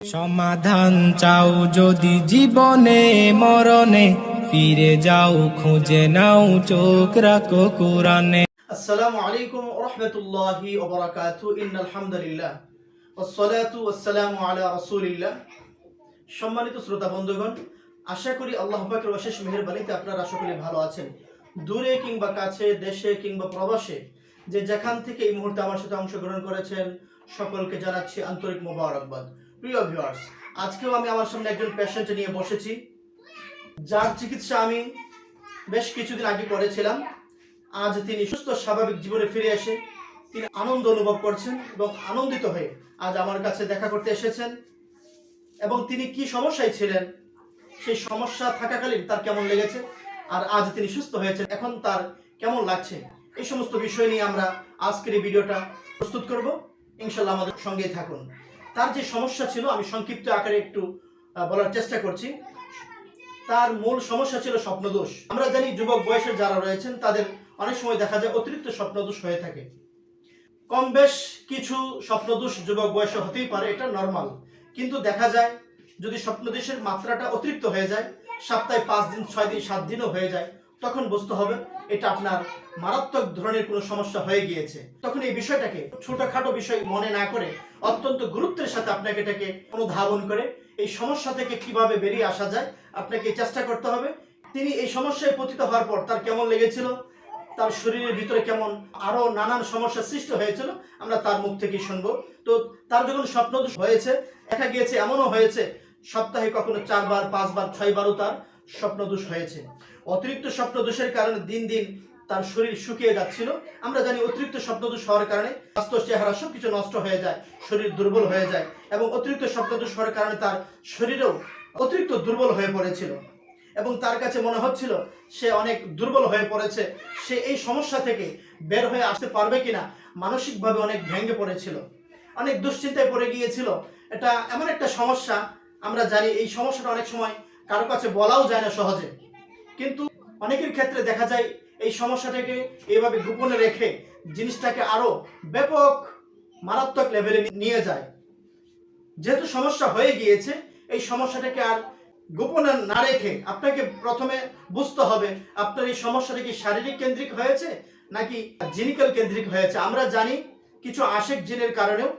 সমাধান চাও যদি জীবনে মরণে ফিরে যাও খুঁজে নাও চোখ রাখো কোরআনে السلام عليكم ورحمة الله وبركاته إن الحمد لله والصلاة والسلام على رسول الله সম্মানিত শ্রোতা বন্ধুগণ আশা করি আল্লাহ পাকের অশেষ মেহেরবানিতে আপনারা সকলে ভালো আছেন দূরে কিংবা কাছে দেশে কিংবা প্রবাসে যে যেখান থেকে এই মুহূর্তে আমার সাথে অংশগ্রহণ করেছেন সকলকে জানাচ্ছি আন্তরিক মোবারকবাদ প্রিয় ভিউয়ার্স আজকেও আমি আমার সামনে একজন পেশেন্ট নিয়ে বসেছি। যার চিকিৎসা আমি বেশ কিছুদিন আগে করেছিলাম। আজ তিনি সুস্থ, স্বাভাবিক জীবনে ফিরে এসে তিনি আনন্দ অনুভব করছেন এবং আনন্দিত হয়ে আজ আমার কাছে দেখা করতে এসেছেন এবং তিনি কি সমস্যায় ছিলেন, সেই সমস্যা থাকাকালীন তার কেমন লেগেছে আর আজ তিনি সুস্থ হয়েছেন। এখন তার কেমন লাগছে, এই সমস্ত বিষয় নিয়ে আমরা আজকের এই ভিডিওটা প্রস্তুত করব। ইনশাল্লাহ আমাদের সঙ্গেই থাকুন। তার যে সমস্যা ছিল, আমি সংক্ষিপ্ত আকারে একটু বলার চেষ্টা করছি। তার মূল সমস্যা ছিল স্বপ্নদোষ। আমরা জানি যুবক বয়সের যারা রয়েছেন, তাদের অনেক সময় দেখা যায় অতিরিক্ত স্বপ্নদোষ হয়ে থাকে। কম বেশ কিছু স্বপ্নদোষ যুবক বয়সে হতেই পারে, এটা নর্মাল কিন্তু দেখা যায়, যদি স্বপ্নদোষের মাত্রাটা অতিরিক্ত হয়ে যায়, সপ্তাহে পাঁচ দিন, ছয় দিন, সাত দিনও হয়ে যায় তখন বুঝতে হবে এটা আপনার মারাত্মক ধরনের কোনো সমস্যা হয়ে গিয়েছে। তখন এই বিষয়টাকে ছোটখাটো বিষয় মনে না করে অত্যন্ত গুরুত্বের সাথে আপনাকে এটাকে অনুধাবন করে, এই সমস্যা থেকে কীভাবে বেরিয়ে আসা যায় আপনাকে চেষ্টা করতে হবে। তিনি এই সমস্যায় পতিত হওয়ার পর তার কেমন লেগেছিল, তার শরীরের ভিতরে কেমন আরও নানান সমস্যা সৃষ্টি হয়েছিল, আমরা তার মুখ থেকে শুনব। তো তার যখন স্বপ্নদোষ হয়েছে, দেখা গিয়েছে, এমনও হয়েছে, সপ্তাহে কখনো চারবার, পাঁচবার, ছয়বারও তার স্বপ্নদোষ হয়েছে। অতিরিক্ত স্বপ্নদোষের কারণে দিন দিন তার শরীর শুকিয়ে যাচ্ছিল। আমরা জানি অতিরিক্ত স্বপ্নদোষ হওয়ার কারণে স্বাস্থ্য চেহারা সবকিছু নষ্ট হয়ে যায়, শরীর দুর্বল হয়ে যায় এবং অতিরিক্ত স্বপ্নদোষ হওয়ার কারণে তার শরীরেও অতিরিক্ত দুর্বল হয়ে পড়েছিল। এবং তার কাছে মনে হচ্ছিল, সে অনেক দুর্বল হয়ে পড়েছে, সে এই সমস্যা থেকে বের হয়ে আসতে পারবে কিনা, মানসিকভাবে অনেক ভেঙে পড়েছিল। অনেক দুশ্চিন্তায় পড়ে গিয়েছিল। এটা এমন একটা সমস্যা, আমরা জানি এই সমস্যাটা অনেক সময় কারও কাছে বলাও যায় না সহজে। কিন্তু অনেকের ক্ষেত্রে দেখা যায় এই সমস্যাটাকে এইভাবে গোপনে রেখে জিনিসটাকে আরও ব্যাপক, মারাত্মক লেভেলে নিয়ে যায়। যেহেতু সমস্যা হয়ে গিয়েছে, এই সমস্যাটাকে আর গোপনে না রেখে আপনাকে প্রথমে বুঝতে হবে, আপনার এই সমস্যাটা কি শারীরিক কেন্দ্রিক হয়েছে নাকি জিনিক্যাল কেন্দ্রিক হয়েছে? আমরা জানি কিছু আশেক জিনের কারণেও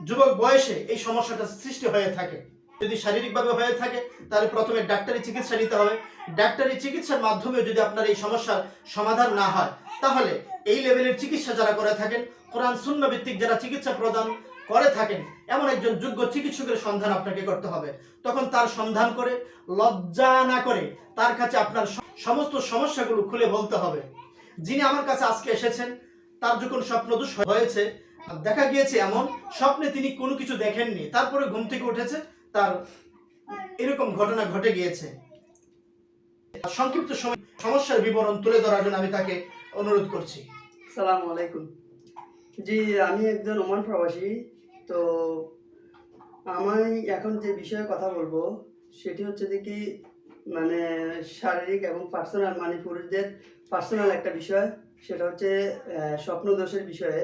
যুবক বয়সে এই সমস্যাটা সৃষ্টি হয়ে থাকে। যদি শারীরিকভাবে হয়ে থাকে, তাহলে প্রথমে ডাক্তারি চিকিৎসা নিতে হবে। ডাক্তারি চিকিৎসার মাধ্যমে যদি আপনার এই সমস্যার সমাধান না হয়, তাহলে এই লেভেলের চিকিৎসা যারা করে থাকেন, কোরআন শূন্য ভিত্তিক যারা চিকিৎসা প্রদান করে থাকেন, এমন একজন যোগ্য চিকিৎসকের সন্ধান আপনাকে করতে হবে। তখন তার সন্ধান করে, লজ্জা না করে তার কাছে আপনার সমস্ত সমস্যাগুলো খুলে বলতে হবে। যিনি আমার কাছে আজকে এসেছেন, তার যখন স্বপ্নদোষ হয়েছে, দেখা গিয়েছে এমন, স্বপ্নে তিনি কোনো কিছু দেখেননি। তারপরে ঘুম থেকে উঠেছে তার এরকম ঘটনা ঘটে গিয়েছে। সংক্ষিপ্ত সমস্যার বিবরণ তুলে ধরার জন্য আমি তাকে অনুরোধ করছি। সালাম আলাইকুম। জি, আমি একজন ওমান প্রবাসী, তো আমি এখন যে বিষয়ে কথা বলব, সেটি হচ্ছে যে কি মানে শারীরিক এবং পার্সোনাল মানে পুরুষদের পার্সোনাল একটা বিষয়, সেটা হচ্ছে স্বপ্নদোষের বিষয়ে।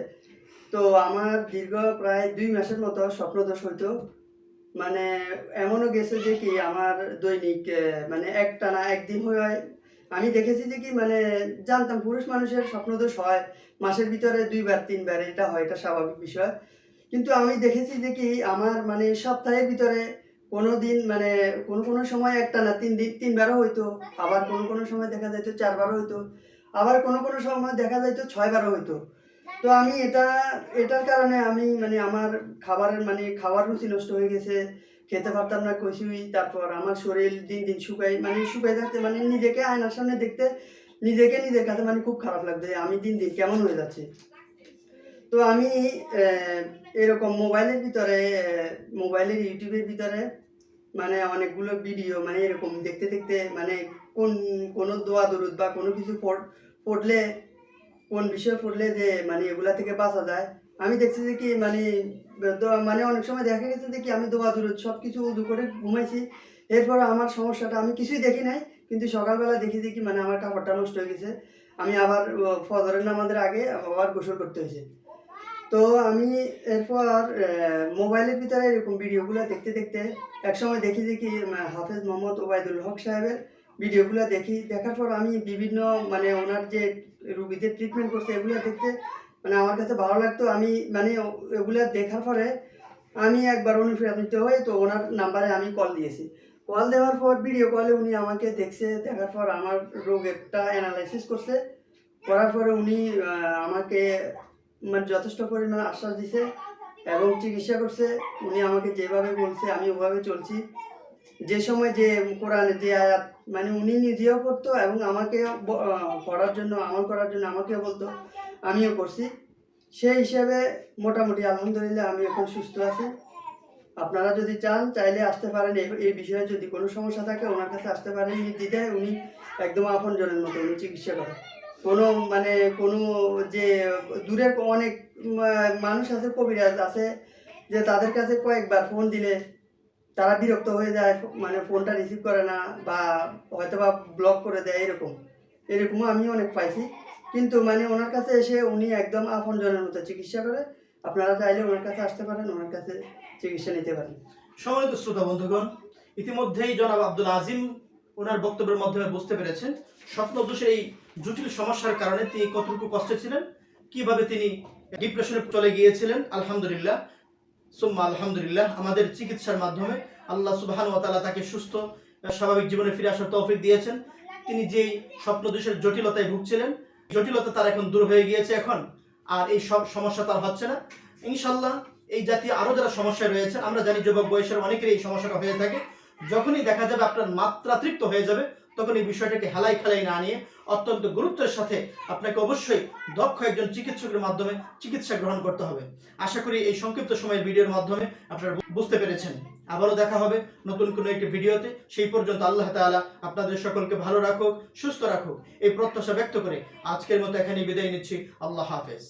তো আমার দীর্ঘ প্রায় দুই মাসের মতো স্বপ্নদোষ হইতো। মানে এমনও গেছে যে কি আমার দৈনিক মানে একটানা একদিন হয়ে হয় আমি দেখেছি যে কি মানে জানতাম পুরুষ মানুষের স্বপ্নদোষ হয়, মাসের ভিতরে দুইবার, তিনবার, এটা হয়, এটা স্বাভাবিক বিষয়। কিন্তু আমি দেখেছি যে কি আমার মানে সপ্তাহের ভিতরে কোনো দিন মানে কোনো কোনো সময় একটা না তিন দিন, তিনবারও হইতো, আবার কোনো কোনো সময় দেখা যাইতো চারবারও হইতো, আবার কোনো কোনো সময় দেখা যাইতো ছয়বারও হইতো। তো আমি এটা, এটার কারণে আমি মানে আমার খাবারের মানে খাবার রুচি নষ্ট হয়ে গেছে, খেতে পারতাম না কচুই তারপর আমার শরীর দিন দিন শুকাই মানে শুকাই থাকতে মানে নিজেকে আয়নার সামনে দেখতে, নিজেকে নিজের কাছে মানে খুব খারাপ লাগতো আমি দিন দিন কেমন হয়ে যাচ্ছে। তো আমি এরকম মোবাইলের ভিতরে মোবাইলের ইউটিউবের ভিতরে মানে অনেকগুলো ভিডিও মানে এরকম দেখতে দেখতে মানে কোন, কোনো দোয়া দরুদ বা কোনো কিছু পড়- পড়লে কোন বিষয়ে পড়লে যে মানে এগুলা থেকে বাঁচা যায়? আমি দেখছি যে কি মানে মানে অনেক সময় দেখা গেছে যে কি, আমি দোয়া দরুদ সব কিছু উদু করে ঘুমাইছি। এরপর আমার সমস্যাটা আমি কিছুই দেখি নাই, কিন্তু সকালবেলা দেখি দেখি মানে আমার কাপড়টা নষ্ট হয়ে গেছে। আমি আবার ফজরের নামাজের আগে আবার গোসল করতে হয়েছে। তো আমি এরপর মোবাইলের ভিতরে এরকম ভিডিওগুলো দেখতে দেখতে একসময় দেখি দেখি হাফেজ মোহাম্মদ ওবায়দুল হক সাহেবের ভিডিওগুলো দেখি। দেখার পর আমি বিভিন্ন মানে ওনার যে রুগীদের ট্রিটমেন্ট করছে, এগুলো দেখতে মানে আমার কাছে ভালো লাগতো। আমি মানে এগুলো দেখার পরে আমি একবার অনুপ্রাণিত হয়ে তো ওনার নাম্বারে আমি কল দিয়েছি। কল দেওয়ার পর ভিডিও কলে উনি আমাকে দেখছে, দেখার পর আমার রোগেরটা অ্যানালাইসিস করছে। করার পরে উনি আমাকে মানে যথেষ্ট পরিমাণে আশ্বাস দিছে এবং চিকিৎসা করছে। উনি আমাকে যেভাবে বলছে, আমি ওভাবে চলছি। যে সময় যে কোরআনে যে আয়াত মানে উনি নিজেও করতো এবং আমাকে পড়ার জন্য, আমল করার জন্য আমাকেও বলতো, আমিও করছি সেই হিসাবে মোটামুটি আলহামদুলিল্লাহ আমি এখন সুস্থ আছি। আপনারা যদি চান, চাইলে আসতে পারেন। এই বিষয়ে যদি কোনো সমস্যা থাকে, ওনার কাছে আসতে পারেন। নির্দ্বিধায় উনি একদম আপন জনের মতো উনি চিকিৎসা করেন। কোনো মানে কোনো যে দূরের অনেক মানুষ আছে, কবিরাজ আছে, যে তাদের কাছে কয়েকবার ফোন দিলে তারা বিরক্ত হয়ে যায় মানে ফোনটা রিসিভ করে না বা হয়তো বা ব্লক করে দেয়, এরকম। এরকমও আমি অনেক পাইছি। কিন্তু মানে ওনার কাছে এসে উনি একদম আপন জনের মতো চিকিৎসা করে। আপনারা চাইলে ওনার কাছে আসতে পারেন, ওনার কাছে চিকিৎসা নিতে পারেন। সম্মানিত শ্রোতা বন্ধুগণ, ইতিমধ্যেই জনাব আব্দুল আজিম ওনার বক্তব্যের মাধ্যমে বুঝতে পেরেছেন স্বপ্নদোষের এই জটিল সমস্যার কারণে তিনি কতটুকু কষ্টে ছিলেন, কীভাবে তিনি ডিপ্রেশনে চলে গিয়েছিলেন, আলহামদুলিল্লাহ। সুম্মা আলহামদুলিল্লাহ, আমাদের চিকিৎসার মাধ্যমে আল্লাহ সুবহান ওয়া তাআলা তাকে সুস্থ, স্বাভাবিক জীবনে ফিরে আসার তৌফিক দিয়েছেন। তিনি যেই স্বপ্নদোষের জটিলতায় ভুগছিলেন, জটিলতা তার এখন দূর হয়ে গিয়েছে এখন, আর এই সব সমস্যা তার হচ্ছে না। ইনশাল্লাহ এই জাতীয় আরও যারা সমস্যায় রয়েছে আমরা জানি যুবক বয়সের অনেকের এই সমস্যাটা হয়ে থাকে। যখনই দেখা যাবে আপনার মাত্রাতৃপ্ত হয়ে যাবে তখন এই বিষয়টাকে হেলাই খেলাই না নিয়ে অত্যন্ত গুরুত্বের সাথে আপনাকে অবশ্যই দক্ষ একজন চিকিৎসকের মাধ্যমে চিকিৎসা গ্রহণ করতে হবে। আশা করি এই সংক্ষিপ্ত সময়ের ভিডিওর মাধ্যমে আপনারা বুঝতে পেরেছেন। আবারও দেখা হবে নতুন কোনো একটি ভিডিওতে। সেই পর্যন্ত আল্লাহ তাআলা আপনাদের সকলকে ভালো রাখুক, সুস্থ রাখুক। এই প্রত্যাশা ব্যক্ত করে আজকের মতো এখানে বিদায় নিচ্ছি। আল্লাহ হাফেজ।